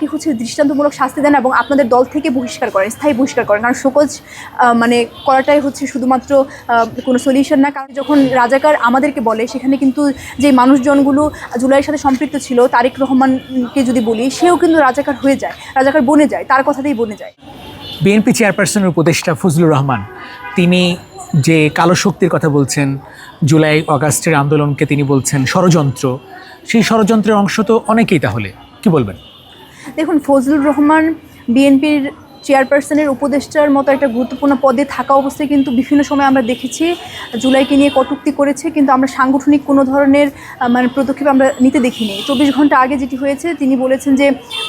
কি হচ্ছে দৃষ্টান্তমূলক শাস্তি দেন এবং আপনাদের দল থেকে বহিষ্কার করেন, স্থায়ী বহিষ্কার করেন। কারণ শোকজ মানে করাটাই হচ্ছে শুধুমাত্র কোনো সলিউশন না। কারণ যখন রাজাকার আমাদেরকে বলে, সেখানে কিন্তু যে মানুষজনগুলো জুলাইয়ের সাথে সম্পৃক্ত ছিল, তারেক রহমানকে যদি বলি, সেও কিন্তু রাজাকার হয়ে যায়, রাজাকার বনে যায়, তার কথাতেই বনে যায়। বিএনপি চেয়ারপারসনের উপদেষ্টা ফজলুর রহমান, তিনি যে কালো শক্তির কথা বলছেন, জুলাই অগাস্টের আন্দোলনকে তিনি বলছেন ষড়যন্ত্র, সেই ষড়যন্ত্রের অংশ তো অনেকেই তাহলে। কি বলবেন? দেখুন, ফজলুর রহমান বিএনপির চেয়ারপারসনের উপদেষ্টার মতো একটা গুরুত্বপূর্ণ পদে থাকা অবস্থায় কিন্তু বিভিন্ন সময় আমরা দেখেছি, জুলাইকে নিয়ে কটুক্তি করেছে, কিন্তু আমরা সাংগঠনিক কোনো ধরনের মানে পদক্ষেপ আমরা নিতে দেখিনি। চব্বিশ ঘণ্টা আগে যেটি হয়েছে, তিনি বলেছেন যে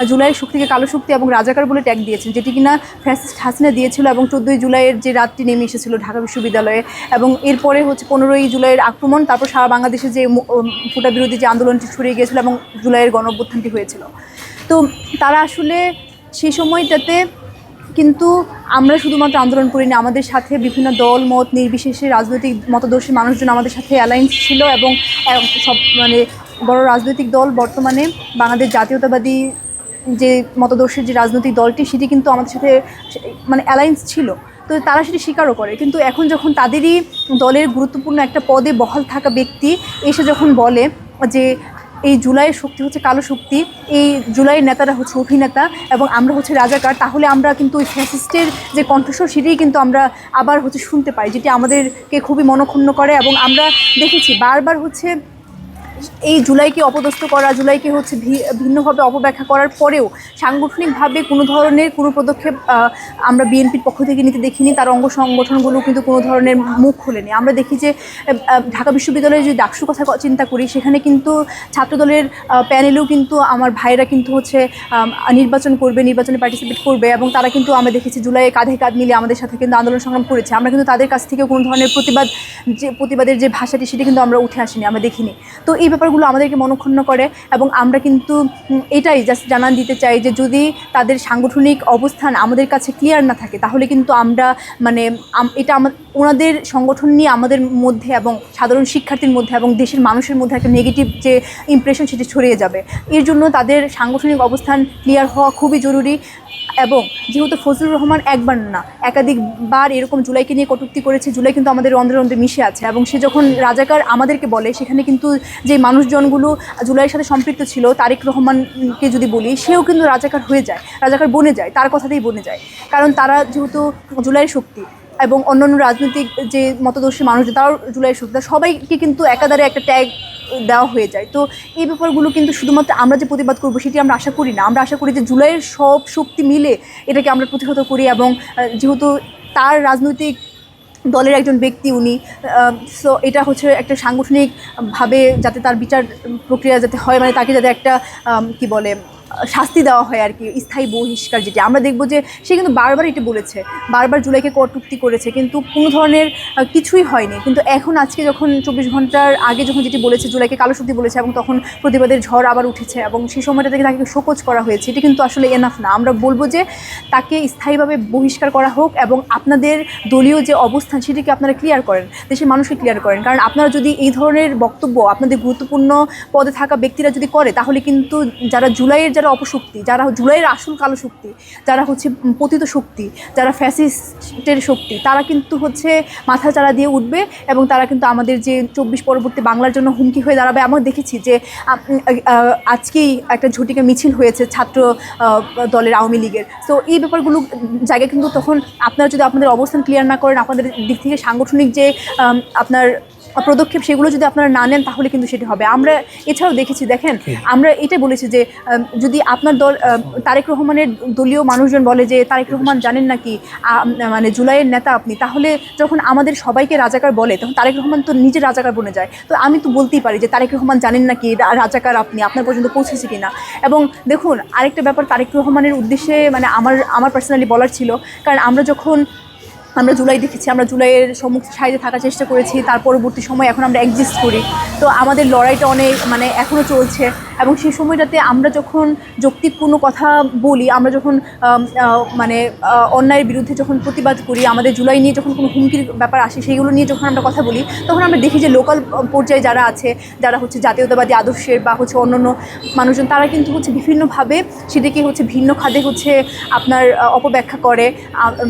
জুলাইয়ের শক্তিকে কালো শক্তি এবং রাজাকার বলে ট্যাগ দিয়েছেন, যেটি কিনা ফ্যাসিস্ট হাসিনা দিয়েছিল এবং চোদ্দোই জুলাইয়ের যে রাতটি নেমে এসেছিল ঢাকা বিশ্ববিদ্যালয়ে এবং এরপরে হচ্ছে পনেরোই জুলাইয়ের আক্রমণ, তারপর সারা বাংলাদেশে যে ফুটা বিরোধী যে আন্দোলনটি ছড়িয়ে গিয়েছিল এবং জুলাইয়ের গণ হয়েছিল। তো তারা আসলে সেই সময়টাতে কিন্তু আমরা শুধুমাত্র আন্দোলন করিনি, আমাদের সাথে বিভিন্ন দল, মত, নির্বিশেষে রাজনৈতিক মতদর্শী মানুষজন আমাদের সাথে অ্যালায়েন্স ছিল এবং সব মানে বড় রাজনৈতিক দল বর্তমানে বাংলাদেশ জাতীয়তাবাদী যে মতদর্শের যে রাজনৈতিক দলটি, সেটি কিন্তু আমাদের সাথে মানে অ্যালায়েন্স ছিল। তো তারা সেটি স্বীকারও করে। কিন্তু এখন যখন তাদেরই দলের গুরুত্বপূর্ণ একটা পদে বহাল থাকা ব্যক্তি এসে যখন বলে যে এই জুলাইয়ের শক্তি হচ্ছে কালো শক্তি, এই জুলাইয়ের নেতারা হচ্ছে অভিনেতা এবং আমরা হচ্ছে রাজাকার, তাহলে আমরা কিন্তু ওই ফ্যাসিস্টের যে কণ্ঠস্বর সেটাই কিন্তু আমরা আবার হচ্ছে শুনতে পাই, যেটি আমাদেরকে খুবই মনক্ষুণ্ণ করে এবং আমরা দেখেছি বারবার হচ্ছে এই জুলাইকে অপদস্থ করা, জুলাইকে হচ্ছে ভিন্নভাবে অপব্যাখ্যা করার পরেও সাংগঠনিকভাবে কোনো ধরনের কোনো পদক্ষেপ আমরা বিএনপির পক্ষ থেকে নিতে দেখিনি। তার অঙ্গ সংগঠনগুলো কিন্তু কোনো ধরনের মুখ খোলেনি। আমরা দেখি যে ঢাকা বিশ্ববিদ্যালয়ে যে ডাকসু কথা চিন্তা করি, সেখানে কিন্তু ছাত্রদলের প্যানেলেও কিন্তু আমার ভাইরা কিন্তু হচ্ছে নির্বাচন করবে, নির্বাচনে পার্টিসিপেট করবে এবং তারা কিন্তু আমরা দেখেছি জুলাইয়ে কাঁধে কাঁধ মিলে আমাদের সাথে কিন্তু আন্দোলন সংগ্রাম করেছে। আমরা কিন্তু তাদের কাছ থেকে কোনো ধরনের প্রতিবাদ, যে প্রতিবাদের যে ভাষাটি, সেটি কিন্তু আমরা উঠে আসিনি, আমরা দেখিনি। তো এই ব্যাপারগুলো আমাদেরকে মনক্ষুণ্ণ করে এবং আমরা কিন্তু এটাই জাস্ট জানান দিতে চাই যে যদি তাদের সাংগঠনিক অবস্থান আমাদের কাছে ক্লিয়ার না থাকে, তাহলে কিন্তু আমরা মানে এটা আমার ওনাদের সংগঠন নিয়ে আমাদের মধ্যে এবং সাধারণ শিক্ষার্থীর মধ্যে এবং দেশের মানুষের মধ্যে একটা নেগেটিভ যে ইমপ্রেশন সেটি ছড়িয়ে যাবে। এর জন্য তাদের সাংগঠনিক অবস্থান ক্লিয়ার হওয়া খুবই জরুরি। এবং যেহেতু ফজলুর রহমান একবার না, একাধিকবার এরকম জুলাইকে নিয়ে কটূক্তি করেছে, জুলাই কিন্তু আমাদের অন্ধের অন্ধে মিশে আছে এবং সে যখন রাজাকার আমাদেরকে বলে, সেখানে কিন্তু যে মানুষজনগুলো জুলাইয়ের সাথে সম্পৃক্ত ছিল, তারেক রহমানকে যদি বলি, সেও কিন্তু রাজাকার হয়ে যায়, রাজাকার বনে যায়, তার কথাতেই বনে যায়। কারণ তারা যেহেতু জুলাইয়ের শক্তি এবং অন্যান্য রাজনৈতিক যে মতদর্শী মানুষ, তারাও জুলাইয়ের শক্তি সবাইকে কিন্তু একাধারে একটা ট্যাগ দেওয়া হয়ে যায়। তো এই ব্যাপারগুলো কিন্তু শুধুমাত্র আমরা যে প্রতিবাদ করব সেটি আমরা আশা করি না। আমরা আশা করি যে জুলাইয়ের সব শক্তি মিলে এটাকে আমরা প্রতিহত করি এবং যেহেতু তার রাজনৈতিক দলের একজন ব্যক্তি উনি সো এটা হচ্ছে একটা সাংগঠনিকভাবে যাতে তার বিচার প্রক্রিয়া যাতে হয় মানে তাকে যাতে একটা কি বলে শাস্তি দেওয়া হয় আর কি, স্থায়ী বহিষ্কার যেটি। আমরা দেখব যে সে কিন্তু বারবার এটা বলেছে, বারবার জুলাইকে কটুক্তি করেছে, কিন্তু কোনো ধরনের কিছুই হয়নি। কিন্তু এখন আজকে যখন চব্বিশ ঘণ্টার আগে যখন যেটি বলেছে, জুলাইকে কালো সত্যি বলেছে এবং তখন প্রতিবাদের ঝড় আবার উঠেছে এবং সেই সময়টা থেকে তাকে শোকজ করা হয়েছে, এটি কিন্তু আসলে এনাফ না। আমরা বলব যে তাকে স্থায়ীভাবে বহিষ্কার করা হোক এবং আপনাদের দলীয় যে অবস্থান, সেটিকে আপনারা ক্লিয়ার করেন, দেশের মানুষকে ক্লিয়ার করেন। কারণ আপনারা যদি এই ধরনের বক্তব্য আপনাদের গুরুত্বপূর্ণ পদে থাকা ব্যক্তিরা যদি করে, তাহলে কিন্তু যারা জুলাইয়ের যারা অপশক্তি, যারা জুলাইয়ের আসল কালো শক্তি, যারা হচ্ছে পতিত শক্তি, যারা ফ্যাসিস্টের শক্তি, তারা কিন্তু হচ্ছে মাথা চারা দিয়ে উঠবে এবং তারা কিন্তু আমাদের যে চব্বিশ পরবর্তী বাংলার জন্য হুমকি হয়ে দাঁড়াবে। আমরা দেখেছি যে আজকেই একটা ঝটিকা মিছিল হয়েছে ছাত্র দলের আওয়ামী লীগের। তো এই ব্যাপারগুলো জায়গায় কিন্তু তখন আপনারা যদি আপনাদের অবস্থান ক্লিয়ার না করেন, আপনাদের দিক থেকে সাংগঠনিক যে আপনার পদক্ষেপ সেগুলো যদি আপনারা না নেন তাহলে কিন্তু সেটি হবে। আমরা এছাড়াও দেখেছি দেখেন আমরা এটা বলেছি যে যদি আপনার দল তারেক রহমানের দলীয় মানুষজন বলে যে তারেক রহমান জানেন নাকি মানে জুলাইয়ের নেতা আপনি তাহলে যখন আমাদের সবাইকে রাজাকার বলে তখন তারেক রহমান তো নিজে রাজাকার বনে যায়। তো আমি তো বলতেই পারি যে তারেক রহমান জানেন নাকি রাজাকার আপনি আপনার পর্যন্ত পৌঁছেছে কিনা? এবং দেখুন আরেকটা ব্যাপার তারেক রহমানের উদ্দেশ্যে মানে আমার আমার পার্সোনালি বলার ছিল কারণ আমরা যখন আমরা জুলাই দেখেছি, আমরা জুলাইয়ের সম্মুখ সাইডে থাকার চেষ্টা করেছি, তার পরবর্তী সময় এখন আমরা এক্সিস্ট করি। তো আমাদের লড়াইটা অনেক মানে এখনও চলছে। এবং সেই সময়টাতে আমরা যখন যৌক্তিক কোনো কথা বলি, আমরা যখন মানে অন্যায়ের বিরুদ্ধে যখন প্রতিবাদ করি, আমাদের জুলাই নিয়ে যখন কোনো হুমকির ব্যাপার আসে, সেইগুলো নিয়ে যখন আমরা কথা বলি, তখন আমরা দেখি যে লোকাল পর্যায়ে যারা আছে, যারা হচ্ছে জাতীয়তাবাদী আদর্শের বা হচ্ছে অন্যান্য মানুষজন, তারা কিন্তু হচ্ছে বিভিন্নভাবে সেটাকে হচ্ছে ভিন্ন খাদে হচ্ছে আপনার অপব্যাখ্যা করে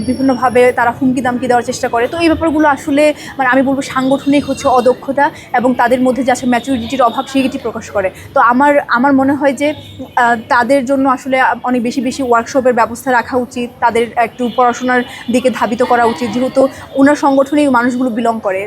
বিভিন্নভাবে তারা হুমকি দামকি দেওয়ার চেষ্টা করে। তো এই ব্যাপারগুলো আসলে মানে আমি বলব সাংগঠনিক হচ্ছে অদক্ষতা এবং তাদের মধ্যে যে আসলে ম্যাচুরিটির অভাব সেটি প্রকাশ করে। তো আমার আমার মনে হয় যে তাদের জন্য আসলে অনেক বেশি বেশি ওয়ার্কশপের ব্যবস্থা রাখা উচিত। তাদের একটু পড়াশোনার দিকে ধাবিত করা উচিত। যেহেতু ওনার সংগঠনেই মানুষগুলো বিলং করে।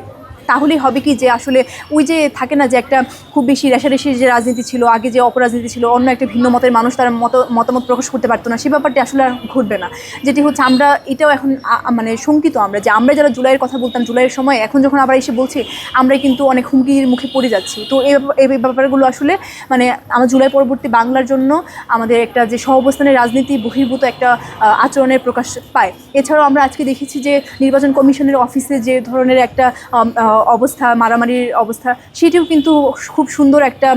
তাহলেই হবে কি যে আসলে ওই যে থাকে না যে একটা খুব বেশি রেশারেশির যে রাজনীতি ছিল, আগে যে অপরাজনীতি ছিল, অন্য একটা ভিন্ন মতের মানুষ তারা মত, মতামত প্রকাশ করতে পারতো না, সে ব্যাপারটি আসলে আর ঘটবে না। যেটি হচ্ছে আমরা, এটাও এখন মানে শঙ্কিত আমরা যে আমরা যারা জুলাইয়ের কথা বলতাম, জুলাইয়ের সময় এখন যখন আবার এসে বলছি, আমরা কিন্তু অনেক হুমকির মুখে পড়ে যাচ্ছি। তো এই ব্যাপারগুলো আসলে মানে আমার জুলাই পরবর্তী বাংলার জন্য আমাদের একটা যে সহাবস্থানের রাজনীতি বহির্ভূত একটা আচরণের প্রকাশ পায়। এছাড়াও আমরা আজকে দেখেছি যে নির্বাচন কমিশনের অফিসে যে ধরনের একটা অবস্থা, মারামারির অবস্থা, সেটিও কিন্তু খুব সুন্দর একটা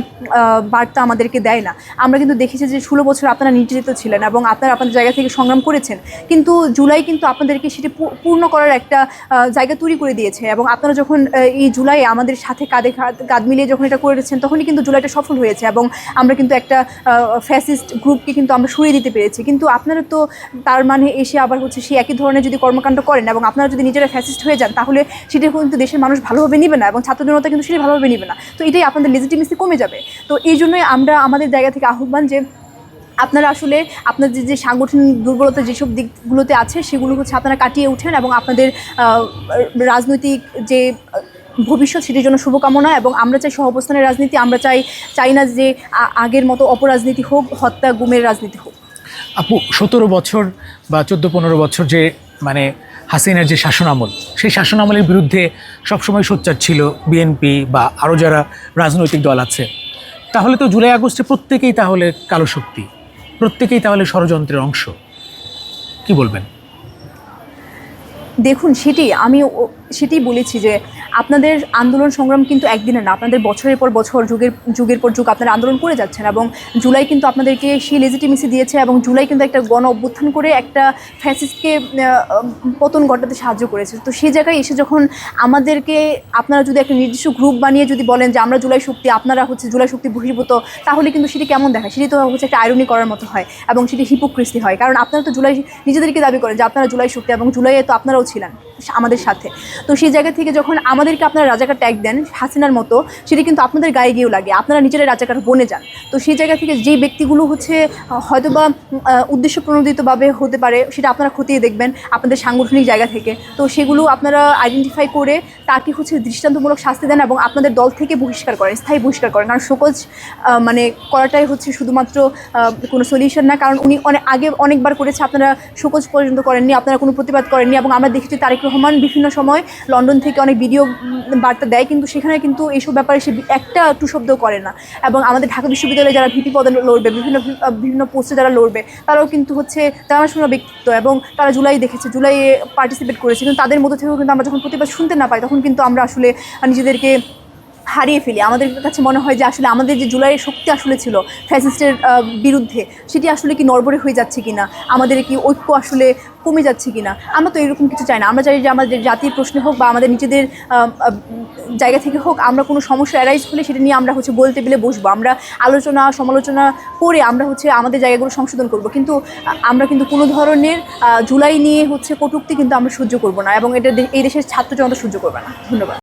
বার্তা আমাদেরকে দেয় না। আমরা কিন্তু দেখেছি যে ষোলো বছর আপনারা নির্যাতিত ছিলেন এবং আপনারা আপনাদের জায়গা থেকে সংগ্রাম করেছেন। কিন্তু জুলাই কিন্তু আপনাদেরকে সেটি পূর্ণ করার একটা জায়গা তৈরি করে দিয়েছে এবং আপনারা যখন এই জুলাইয়ে আমাদের সাথে কাঁধ- কাঁধ মিলিয়ে যখন এটা করেছেন, তখনই কিন্তু জুলাইটা সফল হয়েছে এবং আমরা কিন্তু একটা ফ্যাসিস্ট গ্রুপকে কিন্তু আমরা সরিয়ে দিতে পেরেছি। কিন্তু আপনারা তো তার মানে এসে আবার হচ্ছে সেই একই ধরনের যদি কর্মকাণ্ড করেন এবং আপনারা যদি নিজেরা ফ্যাসিস্ট হয়ে যান, তাহলে সেটা কিন্তু দেশের মানুষ ভালোভাবে নেবে না এবং ছাত্র জনতা কিন্তু সেটা ভালোভাবে নেবে না। তো এটাই আপনাদের লেজিটিমেসি কমে যাবে। তো এই জন্যই আমরা আমাদের জায়গা থেকে আহ্বান যে আপনারা আসলে আপনাদের যে সাংগঠনিক দুর্বলতা যেসব দিকগুলোতে আছে সেগুলো হচ্ছে আপনারা কাটিয়ে উঠেন এবং আপনাদের রাজনৈতিক যে ভবিষ্যৎ সেটির জন্য শুভকামনা এবং আমরা চাই সহাবস্থানের রাজনীতি, আমরা চাই চাই না যে আগের মতো অপরাজনীতি হোক, হত্যা, গুমের রাজনীতি হোক। আপু, সতেরো বছর বা চোদ্দ, পনেরো বছর যে মানে হাসিনার যে শাসনামল, সেই শাসনামলের বিরুদ্ধে সবসময় সোচ্চার ছিল বিএনপি বা আরও যারা রাজনৈতিক দল আছে। তাহলে তো জুলাই আগস্টে প্রত্যেকেই তাহলে কালো শক্তি, প্রত্যেকেই তাহলে ষড়যন্ত্রের অংশ। কি বলবেন? দেখুন, সেটি আমি সেটি বলেছি যে আপনাদের আন্দোলন সংগ্রাম কিন্তু একদিনের না, আপনাদের বছরের পর বছর, যুগের যুগের পর যুগ আপনারা আন্দোলন করে যাচ্ছেন এবং জুলাই কিন্তু আপনাদেরকে সেই লেজিটিমেসি দিয়েছে এবং জুলাই কিন্তু একটা গণ অভ্যুত্থান করে একটা ফ্যাসিস্টকে পতন ঘটাতে সাহায্য করেছে। তো সেই জায়গায় এসে যখন আমাদেরকে, আপনারা যদি একটা নির্দিষ্ট গ্রুপ বানিয়ে যদি বলেন যে আমরা জুলাই শক্তি, আপনারা হচ্ছে জুলাই শক্তি বহির্ভূত, তাহলে কিন্তু সেটি কেমন দেখায়? সেটি তো হচ্ছে একটা আয়রনি করার মতো হয় এবং সেটি হিপোক্রিসি হয়। কারণ আপনারা তো জুলাই, নিজেদেরকে দাবি করেন যে আপনারা জুলাই শক্তি এবং জুলাইয়ে তো আপনারাও ছিলেন আমাদের সাথে। তো সেই জায়গা থেকে যখন আমাদেরকে আপনারা রাজাকার ট্যাগ দেন হাসিনার মতো, সেটি কিন্তু আপনাদের গায়ে গিয়েও লাগে। আপনারা নিজেরা রাজাকার বনে যান। তো সেই জায়গা থেকে যেই ব্যক্তিগুলো হচ্ছে হয়তোবা উদ্দেশ্য প্রণোদিতভাবে হতে পারে, সেটা আপনারা খতিয়ে দেখবেন আপনাদের সাংগঠনিক জায়গা থেকে। তো সেগুলো আপনারা আইডেন্টিফাই করে তাকে হচ্ছে দৃষ্টান্তমূলক শাস্তি দেন এবং আপনাদের দল থেকে বহিষ্কার করেন, স্থায়ী বহিষ্কার করেন। কারণ শোকজ মানে করাটাই হচ্ছে শুধুমাত্র কোনো সলিউশন না। কারণ উনি অনেক আগে অনেকবার করেছে, আপনারা শোকজ পর্যন্ত করেননি, আপনারা কোনো প্রতিবাদ করেননি এবং আমরা দেখেছি তারেক রহমান বিভিন্ন সময় লন্ডন থেকে অনেক ভিডিও বার্তা দেয়, কিন্তু সেখানে কিন্তু এইসব ব্যাপারে সে একটা টু শব্দ করে না। এবং আমাদের ঢাকা বিশ্ববিদ্যালয়ে যারা ভিপি পদে লড়বে, বিভিন্ন বিভিন্ন পোস্টে যারা লড়বে, তারাও কিন্তু হচ্ছে জানাশোনা ব্যক্তিত্ব এবং তারা জুলাই দেখেছে, জুলাইয়ে পার্টিসিপেট করেছে। কিন্তু তাদের মধ্যে থেকেও কিন্তু আমরা যখন প্রতিবাদ শুনতে না পাই, তখন কিন্তু আমরা আসলে নিজেদেরকে হারিয়ে ফেলি। আমাদের কাছে মনে হয় যে আসলে আমাদের যে জুলাইয়ের শক্তি আসলে ছিল ফ্যাসিস্টের বিরুদ্ধে, সেটি আসলে কি নড়বড়ে হয়ে যাচ্ছে কিনা? আমাদের কি ঐক্য আসলে কমে যাচ্ছে কিনা? আমরা তো এরকম কিছু চাই না। আমরা চাই যে আমাদের জাতির প্রশ্নে হোক বা আমাদের নিজেদের জায়গা থেকে হোক, আমরা কোনো সমস্যা অ্যারাইজ হলে সেটা নিয়ে আমরা হচ্ছে গোল টেবিলে বসবো। আমরা আলোচনা, সমালোচনা করে আমরা হচ্ছে আমাদের জায়গাগুলো সংশোধন করব। কিন্তু আমরা কিন্তু কোনো ধরনের জুলাই নিয়ে হচ্ছে কটুক্তি কিন্তু আমরা সহ্য করব না এবং এটা এই দেশের ছাত্র জনতা সহ্য করবে না। ধন্যবাদ।